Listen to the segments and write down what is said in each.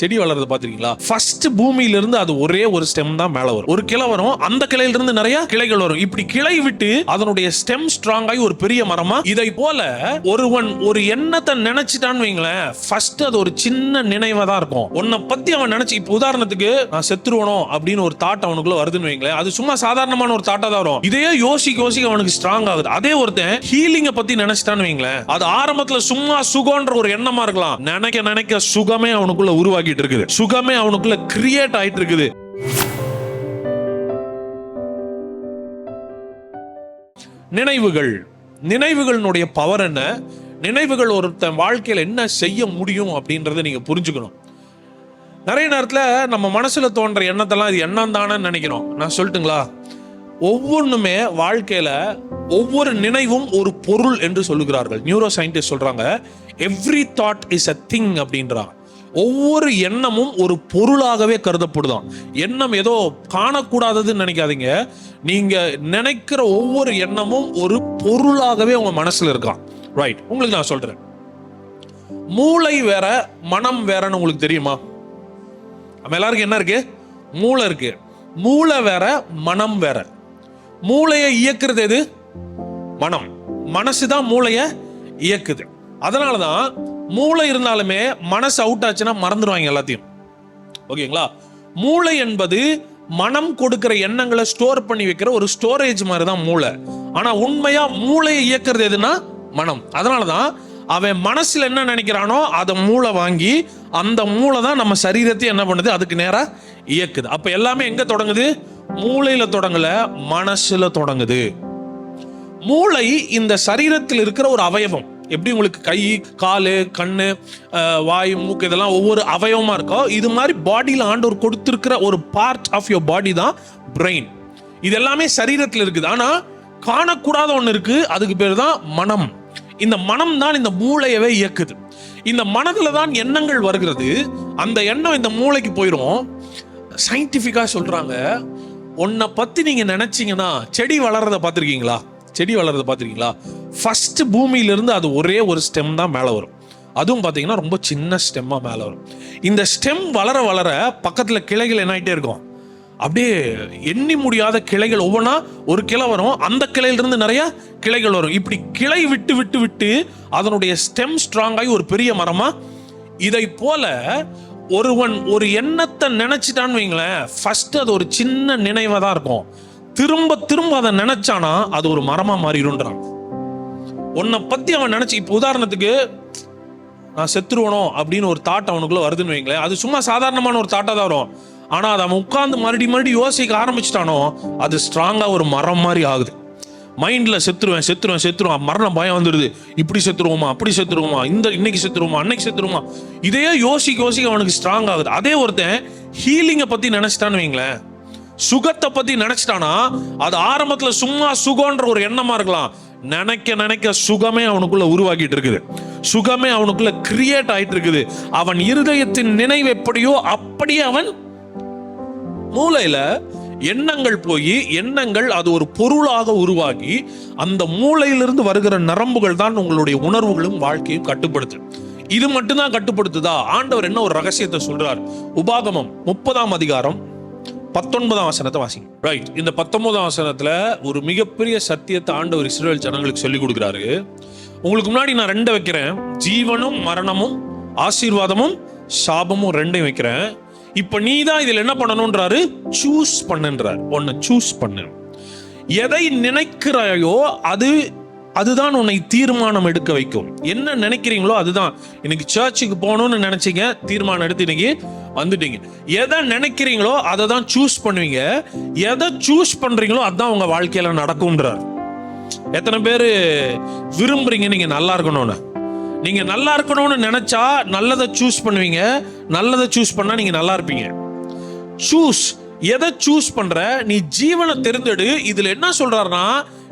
செடி வளர்றத பாத்திருக்கீங்களா ஃபர்ஸ்ட் பூமியில இருந்து அது ஒரே ஒரு ஸ்டெம் தான் மேல வரும். ஒரு கிளை வரும். அந்த கிளையில இருந்து நிறைய கிளைகள் வரும். இப்படி கிளை விட்டு அதனுடைய ஸ்டெம் ஸ்ட்ராங் ஆகி ஒரு பெரிய மரமா இதை போல ஒருவன் ஒரு எண்ணத்தை நினைச்சிட்டான்னு வைங்களேன். ஃபர்ஸ்ட் அது ஒரு சின்ன நினைவா தான் இருக்கும். உன்னை பத்தி அவன் நினைச்சு இப்ப உதாரணத்துக்கு நான் செத்துருவணும் அப்படின்னு ஒரு தாட் அவனுக்குள்ள வருதுன்னு வைங்களேன். அது சும்மா சாதாரணமான ஒரு தாட்டா தான் வரும். இதையே யோசிக்க யோசிக்க அவனுக்கு ஸ்ட்ராங் ஆகுது. அதே ஒருத்தன் ஹீலிங்க பத்தி நினைச்சிட்டான்னு வைங்களேன். அது ஆரம்பத்துல சும்மா சுகம்ன்ற ஒரு எண்ணமா இருக்கலாம். நினைக்க நினைக்க சுகமே அவனுக்குள்ள உருவாக்கி உருவாக்கிட்டு இருக்குது. சுகமே அவனுக்குள்ள கிரியேட் ஆயிட்டு இருக்குது. நினைவுகள். நினைவுகளினுடைய பவர் என்ன? நினைவுகள் ஒருத்தன் வாழ்க்கையில என்ன செய்ய முடியும் அப்படின்றத நீங்க புரிஞ்சுக்கணும். நிறைய நேரத்துல நம்ம மனசுல தோன்ற எண்ணத்தெல்லாம் இது எண்ணம் தானே நினைக்கிறோம். நான் சொல்லட்டுங்களா? ஒவ்வொன்றுமே வாழ்க்கையில ஒவ்வொரு நினைவும் ஒரு பொருள் என்று சொல்லுகிறார்கள். நியூரோ சயின்டிஸ்ட் சொல்றாங்க every thought is a thing அப்படின்றாங்க. ஒவ்வொரு எண்ணமும் ஒரு பொருளாகவே கருதப்படுதான். எண்ணம் ஏதோ காணக்கூடாததுன்னு நினைக்காதீங்க. நீங்க நினைக்கிற ஒவ்வொரு எண்ணமும் ஒரு பொருளாகவே உங்க மனசுல இருக்கான். ரைட் உங்களுக்கு நான் சொல்றேன். மூளை வேற மனம் வேறன்னு உங்களுக்கு தெரியுமா? நம்ம எல்லாருக்கும் என்ன இருக்கு? மூளை இருக்கு. மூளை வேற மனம் வேற. மூளையை இயக்குறது எது? மனம். மனசு தான் மூளையை இயக்குது. அதனால தான் மூளை இருந்தாலுமே மனசு அவுட் ஆச்சுன்னா மறந்துடுவாங்க எல்லாத்தையும். ஓகேங்களா? மூளை என்பது மனம் கொடுக்கிற எண்ணங்களை ஸ்டோர் பண்ணி வைக்கிற ஒரு ஸ்டோரேஜ் மாதிரி தான் மூளை. ஆனா உண்மையா மூளையை இயக்குறது எதுனா மனம். அதனால தான் அவன் மனசுல என்ன நினைக்கிறானோ அதை மூளை வாங்கி அந்த மூளை தான் நம்ம சரீரத்தை என்ன பண்ணுது? அதுக்கு நேரா இயக்குது. அப்ப எல்லாமே எங்க தொடங்குது? மூளையில தொடங்கல மனசுல தொடங்குது. மூளை இந்த சரீரத்தில் இருக்கிற ஒரு அவயவம். எப்படி உங்களுக்கு கை காலு கண்ணு வாய் மூக்கு இதெல்லாம் ஒவ்வொரு அவயவமாக இருக்கோ இது மாதிரி பாடியில் ஆண்டவர் கொடுத்துருக்கிற ஒரு பார்ட் ஆஃப் யோர் பாடி தான் பிரெயின் இது எல்லாமே சரீரத்தில் இருக்குது. ஆனால் காணக்கூடாத ஒன்று இருக்குது அதுக்கு பேர் தான் மனம். இந்த மனம் தான் இந்த மூளையவே இயக்குது. இந்த மனதில் தான் எண்ணங்கள் வருகிறது. அந்த எண்ணம் இந்த மூளைக்கு போயிடும் சயின்டிஃபிக்காக சொல்கிறாங்க உன்னை பற்றி நீங்கள் நினச்சிங்கன்னா செடி வளர்கிறத பார்த்துருக்கீங்களா? செடி வளர்கிறத பார்த்துருக்கீங்களா? ஃபஸ்ட்டு பூமியிலிருந்து அது ஒரே ஒரு ஸ்டெம் தான் மேலே வரும். அதுவும் பார்த்தீங்கன்னா ரொம்ப சின்ன ஸ்டெம்மாக மேலே வரும். இந்த ஸ்டெம் வளர வளர பக்கத்தில் கிளைகள் என்னாயிட்டே இருக்கும். அப்படியே எண்ணி முடியாத கிளைகள் ஒவ்வொன்றா ஒரு கிளை வரும். அந்த கிளையிலிருந்து நிறைய கிளைகள் வரும். இப்படி கிளை விட்டு விட்டு விட்டு அதனுடைய ஸ்டெம் ஸ்ட்ராங்காகி ஒரு பெரிய மரமா இதை போல ஒருவன் ஒரு எண்ணத்தை நினைச்சிட்டான்னு வைங்களேன். ஃபர்ஸ்ட் அது ஒரு சின்ன நினைவாக தான் இருக்கும். திரும்ப திரும்ப அதை நினைச்சானா அது ஒரு மரமா மாறிடும்ன்றான். உன்னை பத்தி அவன் நினைச்சு இப்போ உதாரணத்துக்கு நான் செத்துருவனோ அப்படின்னு ஒரு தாட் அவனுக்குள்ள வருதுன்னு வைங்களேன். அது சும்மா சாதாரணமான ஒரு தாட்டா தான் வரும். ஆனா அதை அவன் உட்கார்ந்து மறுபடி மறுபடி யோசிக்க ஆரம்பிச்சிட்டானோ அது ஸ்ட்ராங்கா ஒரு மரம் மாதிரி ஆகுது. மைண்ட்ல செத்துருவேன் செத்துருவேன் செத்துருவான். மரண பயம் வந்துடுது இப்படி செத்துருவோமா அப்படி செத்துருவோமா இந்த இன்னைக்கு செத்துருவோமா அன்னைக்கு செத்துருவோமா. இதையே யோசிக்க யோசிக்க அவனுக்கு ஸ்ட்ராங் ஆகுது. அதே ஒருத்தன் ஹீலிங்கை பத்தி நினைச்சிட்டான்னு வைங்களேன். சுகத்தை பத்தி நினைச்சிட்டானா? அது ஆரம்பத்துல சும்மா சுகம்ன்ற ஒரு எண்ணமா இருக்கலாம். நினைக்க நினைக்க சுகமே அவனுக்குள்ள உருவாக்கிட்டு இருக்குது. சுகமே அவனுக்குள்ள கிரியேட் ஆயிட்டு இருக்குது. அவன் இருதயத்தின் நினைவு எப்படியோ அப்படியே அவன் மூளையில எண்ணங்கள் போய் எண்ணங்கள் அது ஒரு பொருளாக உருவாகி அந்த மூளையிலிருந்து வருகிற நரம்புகள் தான் உங்களுடைய உணர்வுகளும் வாழ்க்கையும் கட்டுப்படுத்து இது மட்டும்தான் கட்டுப்படுத்துதா? ஆண்டவர் என்ன ஒரு ரகசியத்தை சொல்றார்? உபாகமம் முப்பதாம் அதிகாரம் பத்தொன்பதாம் வசனத்தை வாசிங்க. ரைட் இந்த பத்தொன்பதாம் வசனத்துல ஒரு மிகப்பெரிய சத்தியத்தை ஆண்டவர் இஸ்ரேல் ஜனங்களுக்கு சொல்லி கொடுக்குறாரு. உங்களுக்கு முன்னாடி நான் ரெண்டை வைக்கிறேன். ஜீவனும் மரணமும் ஆசீர்வாதமும் சாபமும் ரெண்டையும் வைக்கிறேன். இப்ப நீ தான் இதுல என்ன பண்ணணும்ன்றாரு? சூஸ் பண்ணுன்றார். ஒன்னு சூஸ் பண்ணு. எதை நினைக்கிறாயோ அது அதுதான் உன்னை தீர்மானம் எடுக்க வைக்கும். என்ன நினைக்கிறீங்களோ அதுதான். இன்னைக்கு சர்ச்சுக்கு போகணும்னு நினைச்சீங்க தீர்மானம் எடுத்து இன்னைக்கு வந்துட்டீங்க. எதை நினைக்கிறீங்களோ அதை தான் சூஸ் பண்ணுவீங்க. எதை சூஸ் பண்றீங்களோ அதுதான் உங்க வாழ்க்கையில நடக்கும்ன்றார். எத்தனை பேர் விரும்புறீங்க நீங்க நல்லா இருக்கணும்னு. நீங்க நல்லா இருக்கணும்னு நினைச்சா நல்லதை சூஸ் பண்ணுவீங்க. நல்லதை சூஸ் பண்ணா நீங்க நல்லா இருப்பீங்க. சூஸ் எதை சூஸ் பண்ற? நீ ஜீவனை தெரிந்தெடு. இதுல என்ன சொல்றாருன்னா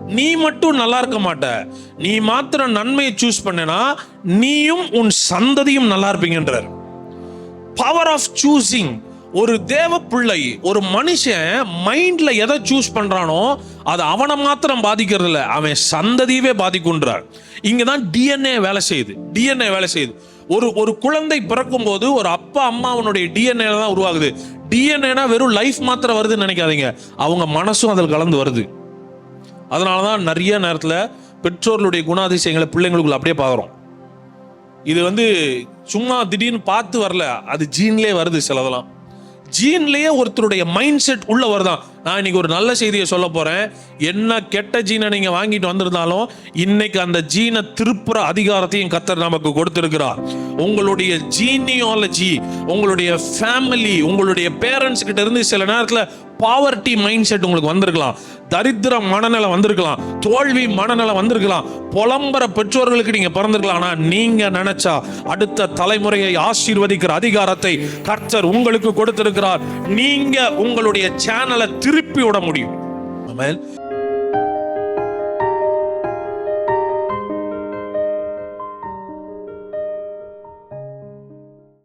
நீ மட்டும் நல்லா இருக்க மாட்ட. நீ மாத்திரம் நன்மையை சூஸ் பண்ணனா நீயும் உன் சந்ததியும் நல்லா இருப்பீங்கன்றார். பவர் ஆஃப் சூசிங் ஒரு தேவ பிள்ளை ஒரு மனுஷன் மைண்ட்ல எதை சூஸ் பண்றானோ அது அவனை மாத்திரம் பாதிக்கிறது இல்லை அவன் சந்ததியவே பாதிக்குன்றார் இங்கே தான் டிஎன்ஏ வேலை செய்யுது. டிஎன்ஏ வேலை செய்யுது. ஒரு ஒரு குழந்தை பிறக்கும் போது ஒரு அப்பா அம்மாவனுடைய டிஎன்ஏ தான் உருவாகுது. டிஎன்ஏனா வெறும் லைஃப் மாத்திரம் வருதுன்னு நினைக்காதீங்க. அவங்க மனசும் அதில் கலந்து வருது. அதனால தான் நிறைய நேரத்தில் பெற்றோர்களுடைய குணாதிசயங்களை பிள்ளைங்களுக்குள்ள அப்படியே பார்க்குறோம் இது வந்து சும்மா திடீர்னு பார்த்து வரல. அது ஜீன்லேயே வருது சிலதெல்லாம். ஜீன்லேயே ஒருத்தருடைய மைண்ட் செட் உள்ளவர் வருதான் நான் இன்னைக்கு ஒரு நல்ல செய்தியை சொல்ல போகிறேன் என்ன கெட்ட ஜீனை நீங்கள் வாங்கிட்டு வந்திருந்தாலும் இன்னைக்கு அந்த ஜீனை திருப்புற அதிகாரத்தையும் கத்தர் நமக்கு கொடுத்துருக்கிறார். உங்களுடைய ஜீனியாலஜி உங்களுடைய ஃபேமிலி உங்களுடைய பேரண்ட்ஸ் கிட்ட இருந்து சில நேரத்தில் பாவர்ட்டி மைண்ட் செட் உங்களுக்கு வந்திருக்கலாம். தரித்திர மனநிலை வந்திருக்கலாம். தோல்வி மனநிலை வந்திருக்கலாம். புலம்பர பெற்றோர்களுக்கு நீங்க பிறந்திருக்கலாம். ஆனா நீங்க நினைச்சா அடுத்த தலைமுறையை ஆசீர்வதிக்கிற அதிகாரத்தை கர்த்தர் உங்களுக்கு கொடுத்திருக்கிறார். நீங்க உங்களுடைய சேனலை திருப்பி விட முடியும்.